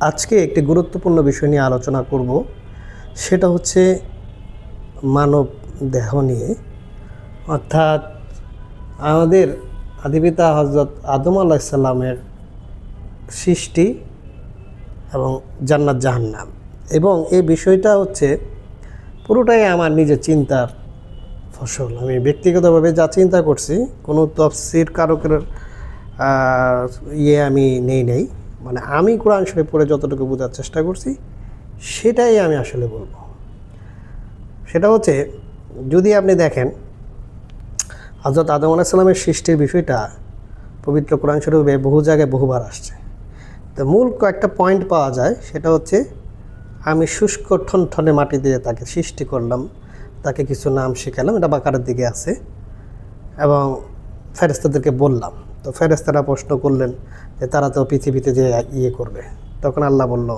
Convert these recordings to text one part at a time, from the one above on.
আজকে একটি গুরুত্বপূর্ণ বিষয় নিয়ে আলোচনা করব। সেটা হচ্ছে মানব দেহ নিয়ে। অর্থাৎ আমাদের আদিপিতা হজরত আদম আলাহিসাল্লামের সৃষ্টি এবং জান্নাত জাহান্নাম। এবং এই বিষয়টা হচ্ছে পুরোটাই আমার নিজের চিন্তার ফসল। আমি ব্যক্তিগতভাবে যা চিন্তা করছি, কোনো তফসির কারকের ইয়ে আমি নেই নেই। মানে আমি কোরআন শরীফ পড়ে যতটুকু বোঝার চেষ্টা করছি, সেটাই আমি আসলে বলব। সেটা হচ্ছে, যদি আপনি দেখেন হজরত আদম আলাহিসাল্লামের সৃষ্টির বিষয়টা পবিত্র কোরআন শরীফে বহু জায়গায় বহুবার আসছে। তো মূল কয়েকটা পয়েন্ট পাওয়া যায়, সেটা হচ্ছে, আমি শুষ্ক ঠনঠনে মাটি দিয়ে তাকে সৃষ্টি করলাম, তাকে কিছু নাম শেখালাম, এটা বাকারের দিকে আছে, এবং ফেরেস্তাদেরকে বললাম। তো ফেরেস্তারা প্রশ্ন করলেন যে তারা তো পৃথিবীতে যে ইয়ে করবে। তখন আল্লাহ বলল,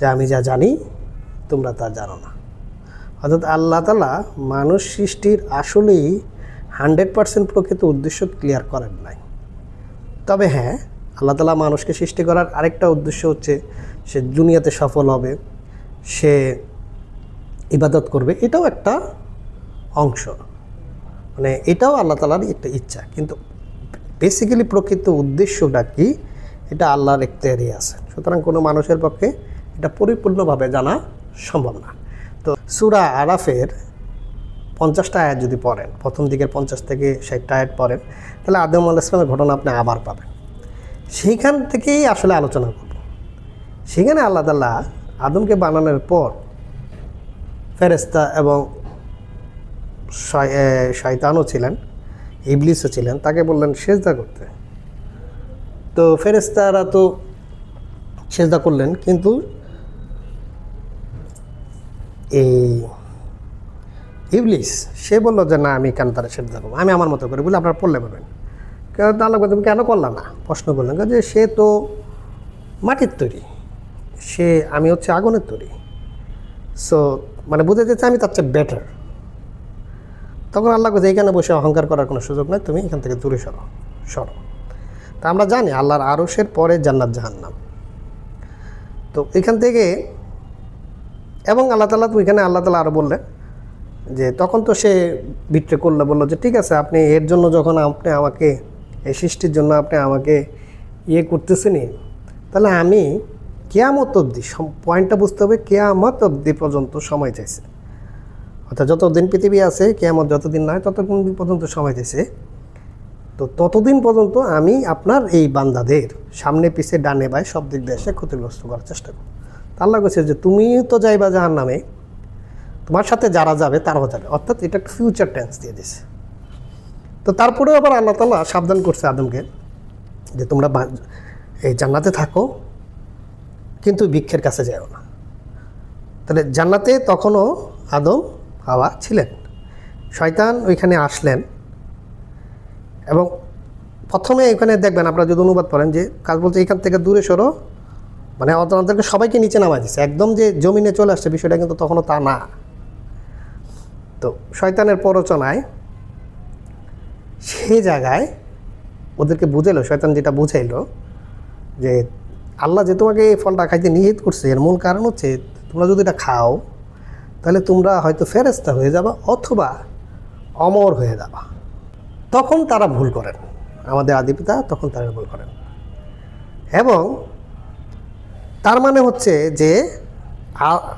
যে আমি যা জানি, তোমরা তা জানো না। অর্থাৎ আল্লাহ তালা মানুষ সৃষ্টির আসলেই হান্ড্রেড পার্সেন্ট প্রকৃত উদ্দেশ্য ক্লিয়ার করেন নাই। তবে হ্যাঁ আল্লাহ তালা মানুষকে সৃষ্টি করার আরেকটা উদ্দেশ্য হচ্ছে, সে দুনিয়াতে সফল হবে, সে ইবাদত করবে, এটাও একটা অংশ। মানে এটাও আল্লাহ তালার একটা ইচ্ছা। কিন্তু বেসিক্যালি প্রকৃত উদ্দেশ্যটা কি? এটা আল্লাহর এখতিয়ারই আছে। সুতরাং কোনো মানুষের পক্ষে এটা পরিপূর্ণভাবে জানা সম্ভব না। তো সুরা আরাফের পঞ্চাশটা আয়াত যদি পড়েন, প্রথম দিকের পঞ্চাশ থেকে ষাটটা আয়াত পড়েন, তাহলে আদম আল ইসলামের ঘটনা আপনি আবার পাবেন। সেইখান থেকেই আসলে আলোচনা করব। সেখানে আল্লাহ তাল্লাহ আদমকে বানানোর পর ফেরেস্তা এবং শয়তানও ছিলেন। ইবলিসও ছিলেন, তাকে বললেন, সেজদা করতে। তো ফেরেস্তারা তো সেজদা করলেন, কিন্তু এই ইবলিস, সে বলল যে, না, আমি কেন তারা সেজদা করব? আমি আমার মতো করে বলে, আপনারা পড়লে পাবেন। কেন তাহলে তুমি কেন করলাম না? প্রশ্ন করলেন যে, সে তো মাটির তৈরি। সে, আমি হচ্ছে আগুনের তৈরি। সো মানে বুঝতে যাচ্ছে আমি তার চেয়ে বেটার তখন আল্লাহ কাছে এখানে বসে অহংকার করার কোনো সুযোগ নেই, তুমি এখান থেকে দূরে সরো সরো। তা আমরা জানি আল্লাহর আরসের পরে জান্নাত জাহান্নাম। তো এখান থেকে এবং আল্লাহ তালা তো এখানে আল্লাহ তালা আরও বললেন যে, তখন তো সে বিট্রে করলে বলল যে, ঠিক আছে, আপনি এর জন্য যখন আপনি আমাকে, এই সৃষ্টির জন্য আপনি আমাকে ইয়ে করতেছেনি তাহলে আমি কেয়ামত অবধি পয়েন্টটা বুঝতে হবে, কেয়ামত অবধি পর্যন্ত সময় চাইছে। অর্থাৎ যতদিন পৃথিবী আছে, কেয়ামত যতদিন নয় ততদিন পর্যন্ত সময় চাইছে তো ততদিন পর্যন্ত আমি আপনার এই বান্দাদের সামনে, পিছে, ডানে, বায় সব দিক দিয়ে এসে ক্ষতিগ্রস্ত করার চেষ্টা করব। আল্লাহ কাছে যে তুমিও তো যাইবা যাহার নামে তোমার সাথে যারা যাবে, তারাও যাবে। অর্থাৎ এটা একটা ফিউচার টেন্স দিয়ে দিছে। তো তারপরেও আবার আল্লাহ তাল্লাহ সাবধান করছে আদমকে যে, তোমরা এই জান্নাতে থাকো, কিন্তু বৃক্ষের কাছে যাও না। তাহলে জান্নাতে তখনও আদম হাওয়া ছিলেন। শয়তান ওইখানে আসলেন। এবং প্রথমে এখানে দেখবেন আপনারা যদি অনুবাদ করেন যে কাজ বলছে এখান থেকে দূরে সরো। মানে ওদেরকে সবাইকে নিচে নামাই দিচ্ছে একদম যে জমিনে চলে আসছে বিষয়টা কিন্তু তখনও তা না। তো শয়তানের প্ররোচনায় সে জায়গায় ওদেরকে বুঝাইলো, শয়তান যেটা বুঝাইলো যে আল্লাহ যে তোমাকে এই ফলটা খাইতে নিহিত করছে, এর মূল কারণ হচ্ছে তোমরা যদি এটা খাও তাহলে তোমরা হয়তো ফেরেস্তা হয়ে যাবা অথবা অমর হয়ে যাবা। তখন তারা ভুল করেন। আমাদের আদিপিতা তখন তারা ভুল করেন। এবং তার মানে হচ্ছে যে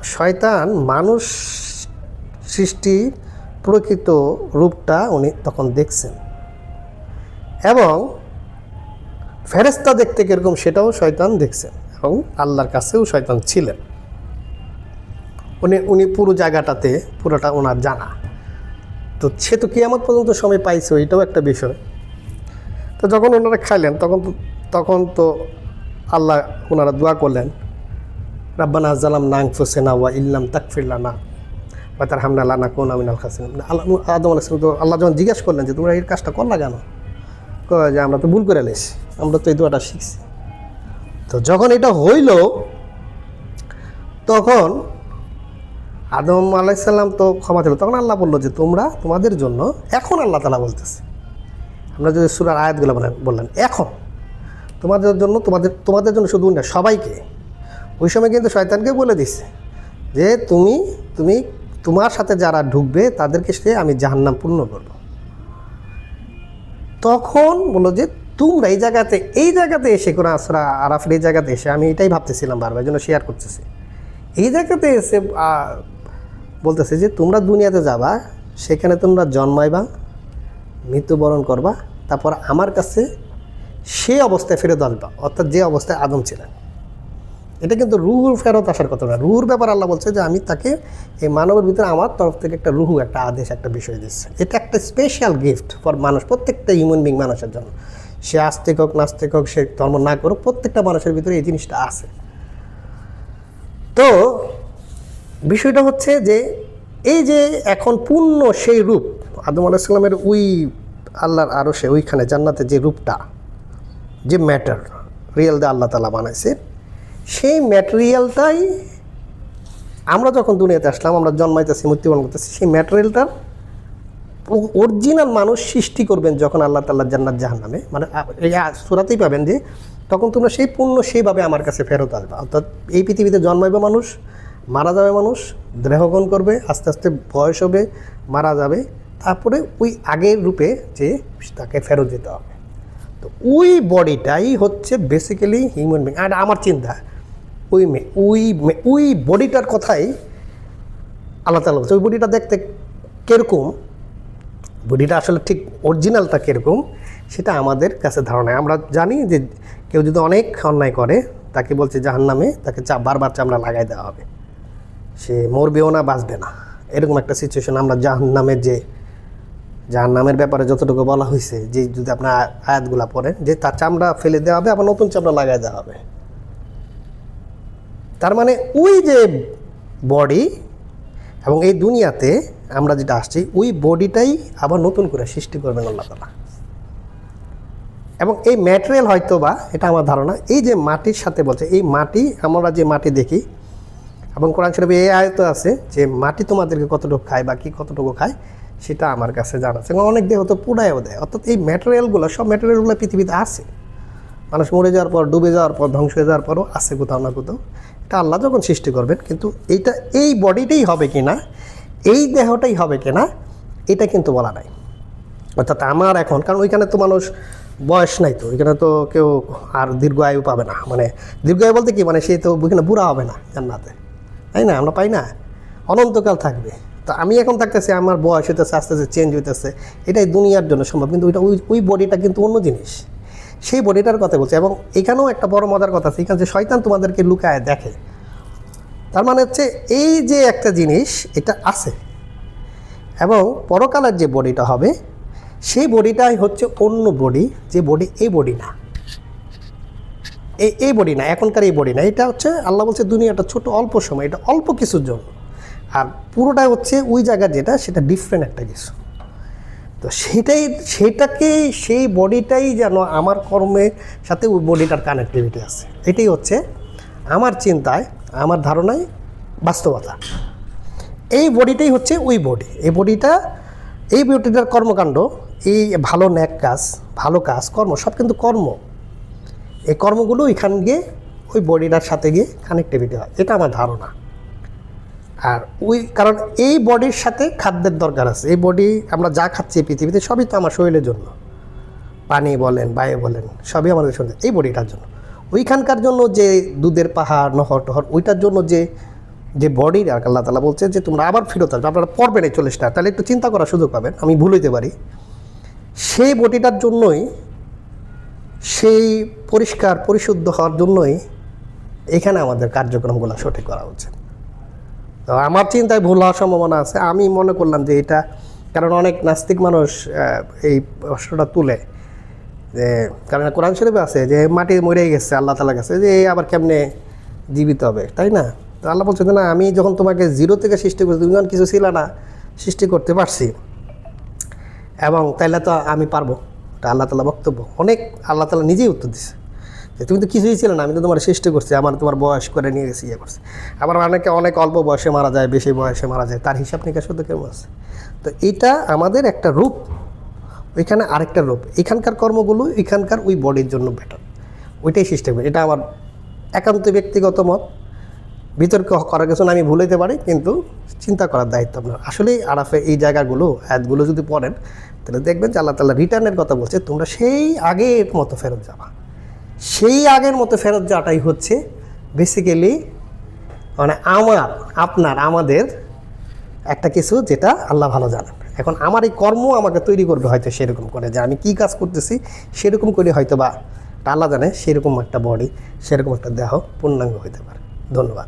শয়তান মানুষ সৃষ্টি প্রকৃত রূপটা উনি তখন দেখছেন। এবং ফেরেস্তা দেখতে কীরকম সেটাও শয়তান দেখছেন এবং আল্লাহর কাছেও শয়তান ছিলেন। উনি উনি পুরো জায়গাটাতে, পুরোটা ওনার জানা। তো সে তো কিয়ামত পর্যন্ত সময় পাইছে এটাও একটা বিষয়। তো যখন ওনারা খাইলেন, তখন তো তখন তো আল্লাহ ওনারা দোয়া করলেন, রাব্বানা জালাম নাং ফুসেনা ওয়া ইল্লাম তাকফিরলানা বা তার হামনা লানা কোন আমিনাল খাসিন আল্লাহ আদম সালাম তো আল্লাহ যখন জিজ্ঞাসা করলেন যে, তোমরা এই কাজটা করলা কেন? যে, আমরা তো ভুল করে লেছি আমরা তো এই দোয়াটা শিখছি। তো যখন এটা হইল, তখন আদম আলাইসাল্লাম তো ক্ষমা ছিল তখন আল্লাহ বলল যে, তোমরা তোমাদের জন্য এখন আল্লাহ তালা বলতেছে। আমরা যদি সুরার আয়াতগুলো বলেন, বললেন, এখন তোমাদের জন্য, তোমাদের তোমাদের জন্য শুধু না, সবাইকে। ওই সময় কিন্তু শয়তানকে বলে দিচ্ছে যে, তুমি তুমি তোমার সাথে যারা ঢুকবে, তাদেরকে সে আমি জাহান্নাম পূর্ণ করব। তখন বলল যে, তোমরা এই জায়গাতে এই জায়গাতে এসে কোনো আসরা আরাফের এই জায়গাতে এসে, আমি এটাই ভাবতেছিলাম বারবার জন্য শেয়ার করতেছি। এই জায়গাতে এসে বলতেছে যে, তোমরা দুনিয়াতে যাবা, সেখানে তোমরা জন্মাইবা, মৃত্যুবরণ করবা, তারপর আমার কাছে সে অবস্থায় ফেরত আসবা। অর্থাৎ যে অবস্থায় আদম ছিলেন। এটা কিন্তু রুহুর ফেরত আসার কথা না। রুহুর ব্যাপার আল্লাহ বলছে যে, আমি তাকে এই মানবের ভিতরে আমার তরফ থেকে একটা রুহু, একটা আদেশ, একটা বিষয় দিচ্ছে। এটা একটা স্পেশাল গিফট ফর মানুষ, প্রত্যেকটা হিউম্যান বিং মানুষের জন্য। সে আস্তিক হোক, নাস্তিক হোক, সে ধর্ম না করুক, প্রত্যেকটা মানুষের ভিতরে এই জিনিসটা আছে। তো বিষয়টা হচ্ছে যে, এই যে এখন পূর্ণ সেই রূপ, আদম আলাইসাল্লামের ওই আল্লাহর আরও সে ওইখানে জান্নাতে যে রূপটা, যে ম্যাটার, রিয়েল দা আল্লাহ তালা বানাইছে, সেই ম্যাটেরিয়ালটাই আমরা যখন দুনিয়াতে আসলাম, আমরা জন্মাইতেছি, মৃত্যুবরণ করতেছি, সেই ম্যাটেরিয়ালটার অরিজিনাল মানুষ সৃষ্টি করবেন যখন আল্লাহ তাল্লাহ জান্নাত জাহান নামে মানে সুরাতেই পাবেন যে, তখন তোমরা সেই পূর্ণ সেইভাবে আমার কাছে ফেরত আসবে। অর্থাৎ এই পৃথিবীতে জন্মাইবে মানুষ মারা যাবে মানুষ দেহগণ করবে, আস্তে আস্তে বয়স হবে, মারা যাবে। তারপরে ওই আগের রূপে যে তাকে ফেরত যেতে হবে। তো ওই বডিটাই হচ্ছে বেসিক্যালি হিউম্যান বিং আর আমার চিন্তা, ওই মে, ওই ওই বডিটার কথাই আল্লাহ তালা বলছে, ওই বডিটা দেখতে কীরকম? বডিটা আসলে ঠিক অরিজিনালটা কীরকম? সেটা আমাদের কাছে ধারণা। আমরা জানি যে কেউ যদি অনেক অন্যায় করে, তাকে বলছে জাহান নামে তাকে চা, বারবার চামড়া লাগাই দেওয়া হবে। সে মরবেও না, বাঁচবে না। এরকম একটা সিচুয়েশন আমরা জাহান নামের যে যার নামের ব্যাপারে যতটুকু বলা হয়েছে যে যদি আপনার আয়াতগুলো পড়েন, যে তার চামড়া ফেলে দেওয়া হবে, আবার নতুন চামড়া লাগাই দেওয়া হবে। তার মানে ওই যে বডি এবং এই দুনিয়াতে আমরা যেটা আসছি, ওই বডিটাই আবার নতুন করে সৃষ্টি করবেন আল্লাহ তালা এবং এই ম্যাটেরিয়াল হয়তো বা এটা আমার ধারণা, এই যে মাটির সাথে বলছে, এই মাটি, আমরা যে মাটি দেখি এবং কোরআন শরীফে এই আয়ত আছে যে মাটি তোমাদেরকে কতটুকু খায় বা কী কতটুকু খায়, সেটা আমার কাছে জানা আছে। এবং অনেক দেহ তো পুড়ায়ও দেয়। অর্থাৎ এই ম্যাটেরিয়ালগুলো সব ম্যাটেরিয়ালগুলো পৃথিবীতে আছে। মানুষ মরে যাওয়ার পর, ডুবে যাওয়ার পর, ধ্বংস হয়ে যাওয়ার পরও আছে কোথাও না কোথাও। এটা আল্লাহ যখন সৃষ্টি করবেন, কিন্তু এইটা, এই বডিটাই হবে কি না এই দেহটাই হবে কি না এটা কিন্তু বলা নাই। অর্থাৎ আমার এখন, কারণ ওইখানে তো মানুষ বয়স নাই তো, ওইখানে তো কেউ আর দীর্ঘ আয়ু পাবে না। মানে দীর্ঘ আয়ু বলতে কি? মানে সে তো ওইখানে বুড়া হবে না জান্নাতে। তাই না? আমরা পাই না। অনন্তকাল থাকবে। তো আমি এখন থাকতেছি, আমার বয়স হইতেছে, আস্তে আস্তে চেঞ্জ হইতেছে। এটাই দুনিয়ার জন্য সম্ভব। কিন্তু ওইটা, ওই ওই বডিটা কিন্তু অন্য জিনিস। সেই বডিটার কথা বলছে। এবং এখানেও একটা বড় মজার কথা আছে। এখানে যে শয়তান তোমাদেরকে লুকায় দেখে, তার মানে হচ্ছে এই যে একটা জিনিস, এটা আছে। এবং পরকালের যে বডিটা হবে, সেই বডিটাই হচ্ছে অন্য বডি যে বডি এই বডি না। এই এই বডি না, এখনকার এই বডি না, এটা হচ্ছে আল্লাহ বলছে দুনিয়াটা ছোট, অল্প সময়, এটা অল্প কিছুর জন্য। আর পুরোটা হচ্ছে ওই জায়গা যেটা, সেটা ডিফারেন্ট একটা কিছু। তো সেটাই, সেটাকে সেই বডিটাই যেন আমার কর্মের সাথে ওই বডিটার কানেক্টিভিটি আছে। এটাই হচ্ছে আমার চিন্তায়, আমার ধারণায় বাস্তবতা। এই বডিটাই হচ্ছে ওই বডি এই বডিটা এই বডিটার কর্মকাণ্ড, এই ভালো ন্যাক কাজ, ভালো কাজ, কর্ম, সব কিন্তু কর্ম। এই কর্মগুলো এখান গিয়ে ওই বডিটার সাথে গিয়ে কানেক্টিভিটি হয়। এটা আমার ধারণা। আর ওই, কারণ এই বডির সাথে খাদ্যের দরকার আছে। এই বডি আমরা যা খাচ্ছি পৃথিবীতে সবই তো আমার শরীরের জন্য। পানি বলেন, বায়ু বলেন, সবই আমাদের শরীর। এই বডিটার জন্য। ওইখানকার জন্য যে দুধের পাহাড়, নহর টহর, ওইটার জন্য যে যে বডির আর আল্লাহ তালা বলছে যে, তোমরা আবার ফেরত আসবে। আপনারা পড়বেন এই চল্লিশটা। তাহলে একটু চিন্তা করার সুযোগ পাবেন। আমি ভুল হইতে পারি। সেই বডিটার জন্যই সেই পরিষ্কার, পরিশুদ্ধ হওয়ার জন্যই এখানে আমাদের কার্যক্রমগুলো সঠিক করা উচিত। তো আমার চিন্তায় ভুল হওয়ার সম্ভাবনা আছে। আমি মনে করলাম যে এটা, কারণ অনেক নাস্তিক মানুষ এই প্রশ্নটা তুলে, যে, কারণ কোরআন শরীফে আছে যে, মাটি মরে গেছে, আল্লাহ তালা কাছে যে আবার কেমনে জীবিত হবে, তাই না? তো আল্লাহ বলছে না, আমি যখন তোমাকে জিরো থেকে সৃষ্টি করছি, তুমি যখন কিছু ছিল না, সৃষ্টি করতে পারছি, এবং তাইলে তো আমি পারব। আল্লাহ তালা বক্তব্য, অনেক আল্লাহ তালা নিজেই উত্তর দিছে। যে তুমি তো কিছুই ছিল না, আমি তো তোমার সৃষ্টি করছি, আমার তোমার বয়স করে নিয়ে গেছি ইয়ে করছি। আবার অনেকে অনেক অল্প বয়সে মারা যায়, বেশি বয়সে মারা যায়, তার হিসাব নিকাশ তো কেমন আছে? তো এটা আমাদের একটা রূপ, ওইখানে আরেকটা রূপ। এখানকার কর্মগুলো, এখানকার ওই বডির জন্য বেটার ওইটাই সিস্টেম এটা আমার একান্ত ব্যক্তিগত মত। বিতর্ক করার কিছু আমি ভুলাইতে পারি, কিন্তু চিন্তা করার দায়িত্ব আপনার। আসলেই আরাফে এই জায়গাগুলো অ্যাদগুলো যদি পড়েন, তাহলে দেখবেন যে আল্লাহ তাল্লাহ রিটার্নের কথা বলছে, তোমরা সেই আগের মতো ফেরত যাবা। সেই আগের মতো ফেরত যাওয়াটাই হচ্ছে বেসিক্যালি মানে আমার, আপনার, আমাদের একটা কিছু যেটা আল্লাহ ভালো জানেন। এখন আমার এই কর্ম আমাকে তৈরি করবে হয়তো সেরকম করে, যে আমি কি কাজ করতেছি সেরকম করে হয়তো বা আল্লাহ জানে সেরকম একটা বডি সেরকম একটা দেহ পূর্ণাঙ্গ হইতে পারে। ধন্যবাদ।